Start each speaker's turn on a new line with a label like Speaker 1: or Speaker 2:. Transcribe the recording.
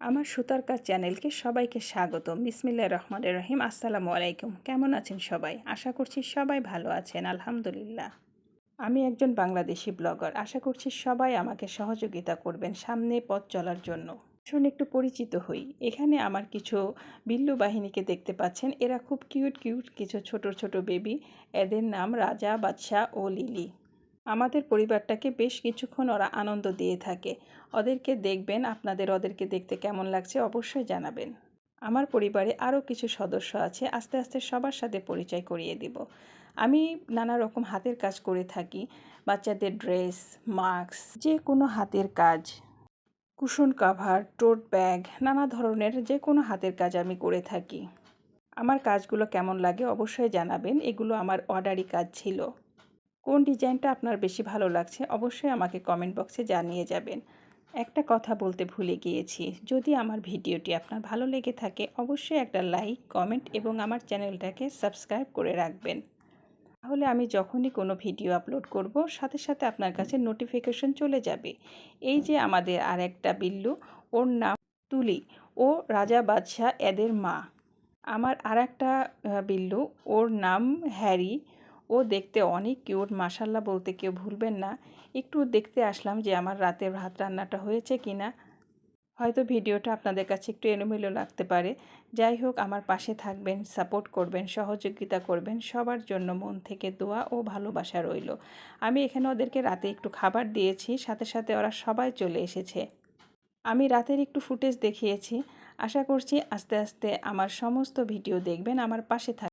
Speaker 1: আমার সুতার কাজ চ্যানেলকে সবাইকে স্বাগত। বিসমিল্লা রহমান রহিম, আসসালামু আলাইকুম। কেমন আছেন সবাই? আশা করছি সবাই ভালো আছেন, আলহামদুলিল্লাহ। আমি একজন বাংলাদেশি ব্লগার। আশা করছি সবাই আমাকে সহযোগিতা করবেন সামনে পথ চলার জন্য। শুনে একটু পরিচিত হই। এখানে আমার কিছু বিল্লু বাহিনীকে দেখতে পাচ্ছেন। এরা খুব কিউট কিউট কিছু ছোট ছোট বেবি। এদের নাম রাজা, বাদশাহ ও লিলি। আমাদের পরিবারটাকে বেশ কিছুক্ষণ ওরা আনন্দ দিয়ে থাকে। ওদেরকে দেখবেন, আপনাদের ওদেরকে দেখতে কেমন লাগছে অবশ্যই জানাবেন। আমার পরিবারে আরও কিছু সদস্য আছে, আস্তে আস্তে সবার সাথে পরিচয় করিয়ে দিব। আমি নানা রকম হাতের কাজ করে থাকি। বাচ্চাদের ড্রেস, মাস্ক, যে কোনো হাতের কাজ, কুশন কাভার, টোট ব্যাগ, নানা ধরনের যে কোনো হাতের কাজ আমি করে থাকি। আমার কাজগুলো কেমন লাগে অবশ্যই জানাবেন। এগুলো আমার অর্ডারি কাজ ছিল। কোন ডিজাইনটা আপনার বেশি ভালো লাগছে অবশ্যই আমাকে কমেন্ট বক্সে জানিয়ে যাবেন। একটা কথা বলতে ভুলে গিয়েছি, যদি আমার ভিডিওটি আপনার ভালো লেগে থাকে অবশ্যই একটা লাইক কমেন্ট এবং আমার চ্যানেলটাকে সাবস্ক্রাইব করে রাখবেন। তাহলে আমি যখনই কোনো ভিডিও আপলোড করব, সাথে সাথে আপনার কাছে নোটিফিকেশন চলে যাবে। এই যে আমাদের আর একটা বিল্লু, ওর নাম তুলি, ও রাজা বাদশাহ এদের মা। আমার আর একটা বিল্লু, ওর নাম হ্যারি ও দেখতে অনেক কিউট মাসাল্লাহ বলতে কেউ ভুলবেন না। একটু দেখতে আসলাম যে আমার রাতের ভাত রান্নাটা হয়েছে কি না হয়তো ভিডিওটা আপনাদের কাছে একটু এলোমেলো লাগতে পারে। যাই হোক, আমার পাশে থাকবেন সাপোর্ট করবেন, সহযোগিতা করবেন, সবার জন্য মন থেকে দোয়া ও ভালোবাসা রইল। আমি এখানে ওদেরকে রাতে একটু খাবার দিয়েছি, সাথে সাথে ওরা সবাই চলে এসেছে। আমি রাতের একটু ফুটেজ দেখিয়েছি। আশা করছি আস্তে আস্তে আমার সমস্ত ভিডিও দেখবেন, আমার পাশে থাক